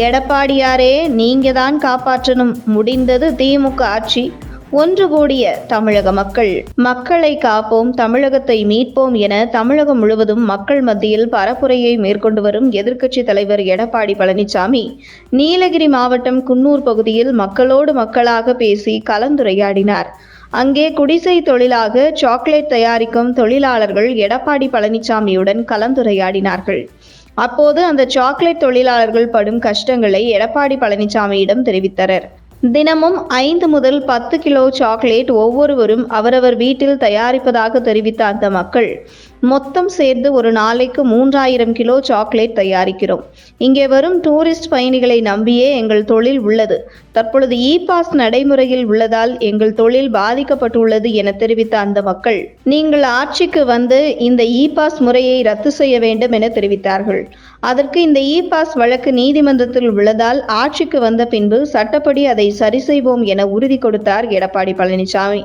எடப்பாடியாரே நீங்க தான் காப்பாற்றணும். முடிந்தது திமுக ஆட்சி. ஒன்று கூடிய தமிழக மக்கள். மக்களை காப்போம் தமிழகத்தை மீட்போம் என தமிழகம் முழுவதும் மக்கள் மத்தியில் பரப்புரையை மேற்கொண்டு வரும் எதிர்க்கட்சித் தலைவர் எடப்பாடி பழனிசாமி நீலகிரி மாவட்டம் குன்னூர் பகுதியில் மக்களோடு மக்களாக பேசி கலந்துரையாடினார். அங்கே குடிசை தொழிலாக சாக்லேட் தயாரிக்கும் தொழிலாளர்கள் எடப்பாடி பழனிசாமியுடன் கலந்துரையாடினார்கள். அப்போது அந்த சாக்லேட் தொழிலாளர்கள் படும் கஷ்டங்களை எடப்பாடி பழனிசாமியிடம் தெரிவித்தனர். தினமும் ஐந்து முதல் பத்து கிலோ சாக்லேட் ஒவ்வொருவரும் அவரவர் வீட்டில் தயாரிப்பதாக தெரிவித்த அந்த மக்கள் மொத்தம் சேர்ந்து ஒரு நாளைக்கு மூன்றாயிரம் கிலோ சாக்லேட் தயாரிக்கிறோம். இங்கே வரும் டூரிஸ்ட் பயணிகளை நம்பியே எங்கள் தொழில் உள்ளது. தற்பொழுது இ பாஸ் நடைமுறையில் உள்ளதால் எங்கள் தொழில் பாதிக்கப்பட்டுள்ளது என தெரிவித்த அந்த மக்கள் நீங்கள் ஆட்சிக்கு வந்து இந்த இ பாஸ் முறையை ரத்து செய்ய வேண்டும் என தெரிவித்தார்கள். அதற்கு இந்த இ பாஸ் வழக்கு நீதிமன்றத்தில் உள்ளதால் ஆட்சிக்கு வந்த பின்பு சட்டப்படி அதை சரி செய்வோம் என உறுதி கொடுத்தார் எடப்பாடி பழனிசாமி.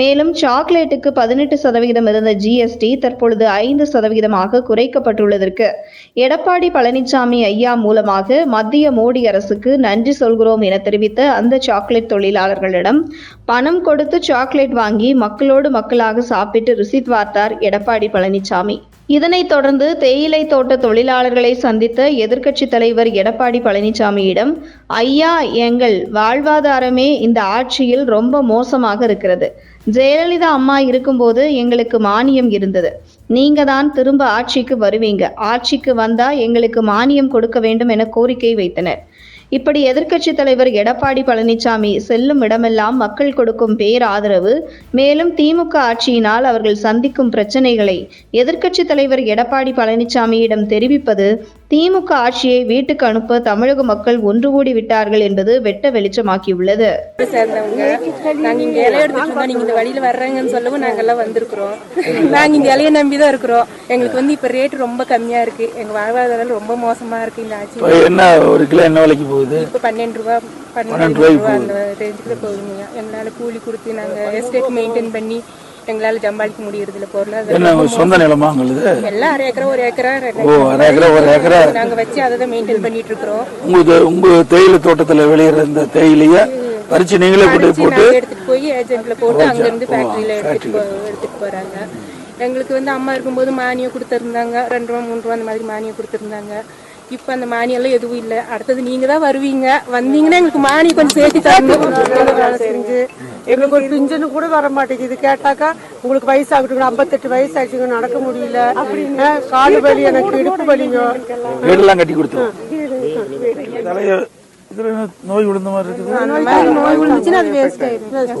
மேலும் சாக்லேட்டுக்கு பதினெட்டு சதவீதம் இருந்த ஜிஎஸ்டி தற்பொழுது ஐந்து சதவிகிதமாக குறைக்கப்பட்டுள்ளதற்கு. எடப்பாடி பழனிசாமி ஐயா மூலமாக மத்திய மோடி அரசுக்கு நன்றி சொல்கிறோம் என தெரிவித்த அந்த சாக்லேட் தொழிலாளர்களிடம் பணம் கொடுத்து சாக்லேட் வாங்கி மக்களோடு மக்களாக சாப்பிட்டு ருசி பார்த்தார் எடப்பாடி பழனிசாமி. இதனைத் தொடர்ந்து தேயிலை தோட்ட தொழிலாளர்களை சந்தித்த எதிர்க்கட்சித் தலைவர் எடப்பாடி பழனிசாமியிடம் ஐயா எங்கள் வாழ்வாதாரமே இந்த ஆட்சியில் ரொம்ப மோசமாக இருக்கிறது. ஜெயலலிதா அம்மா இருக்கும்போது எங்களுக்கு மானியம் இருந்தது. நீங்க தான் திரும்ப ஆட்சிக்கு வருவீங்க. ஆட்சிக்கு வந்தா எங்களுக்கு மானியம் கொடுக்க வேண்டும் என கோரிக்கை வைத்தனர். இப்படி எதிர்க்கட்சி தலைவர் எடப்பாடி பழனிசாமி செல்லும் இடமெல்லாம் மக்கள் கொடுக்கும் பேராதரவு மேலும் திமுக ஆட்சியினால் அவர்கள் சந்திக்கும் பிரச்சனைகளை எதிர்க்கட்சி தலைவர் எடப்பாடி பழனிசாமியிடம் தெரிவிப்பது திமுக ஆட்சியை வீட்டுக்கு அனுப்ப தமிழக மக்கள் ஒன்று கூடி விட்டார்கள் என்பது வெட்ட வெளிச்சமாக்கியுள்ளது. சேர்ந்தவங்க நாங்க இங்க இலைய எடுத்துட்டு நீங்க இந்த வழியில வர்றாங்கன்னு சொல்லவும் நாங்க எல்லாம் வந்திருக்கிறோம். நாங்க இந்த இலைய நம்பி தான் இருக்கிறோம். எங்களுக்கு வந்து இப்ப ரேட் ரொம்ப கம்மியா இருக்கு. எங்க வாழ்வாதாரம் ரொம்ப மோசமா இருக்கு. இந்த ஆட்சி என்ன ஒரு கிலோ என்ன விலைக்கு போகுது? இப்ப பன்னெண்டு ரூபா பன்னெண்டு ரூபா அந்த ரேஞ்சுக்கு போகுதுங்க எங்களால கூலி கொடுத்து நாங்க எஸ்டேட் மெயின்டைன் பண்ணி எங்களால சம்பாதிக்க முடியறது இல்ல பொருளாதாரம். என்ன உங்க சொந்த நிலமா உங்களுது? எல்லாம் அரை ஏக்கரா ஒரு ஏக்கரா ஓ அரை ஏக்கரா ஒரு ஏக்கரா? நாங்க வச்சு அதை தான் மெயின்டைன் பண்ணிட்டு இருக்கிறோம். உங்க இது- உங்க தேயிலை தோட்டத்துல விளையிற இந்த தேயிலைய பறிச்சு நீங்களே கொண்டு போட்டு எடுத்துட்டு போய் ஏஜென்ட்ல போட்டு அங்க இருந்து ஃபேக்டரியில எடுத்துட்டு எடுத்துட்டு போறாங்க. எங்களுக்கு வந்து அம்மா இருக்கும்போது மானியம் கொடுத்துருந்தாங்க. ரெண்டு ரூபா மூணு ரூபா அந்த மாதிரி மானியம் கொடுத்துருந்தாங்க. இப்ப அந்த மானியம் எல்லாம் எதுவும் இல்ல. அடுத்தது நீங்க தான் வருவீங்க. வந்தீங்கன்னா எங்களுக்கு மானியம் கொஞ்சம் சேர்த்து தரணும். செஞ்சு எங்களுக்கு ஒரு பிஞ்சனு கூட வர மாட்டேங்குது. கேட்டாக்கா உங்களுக்கு வயசு ஆகட்டும் ஐம்பத்தெட்டு வயசு ஆச்சுங்க நடக்க முடியல. அஹ், காலு வலி எனக்கு இடுப்பு வலிங்க. வீடெல்லாம் கட்டி கொடுத்தோம் நோய் விழுந்த மாதிரி இருக்குது? நோய் விழுந்துச்சுன்னா அது வேஸ்ட் ஆயிடும்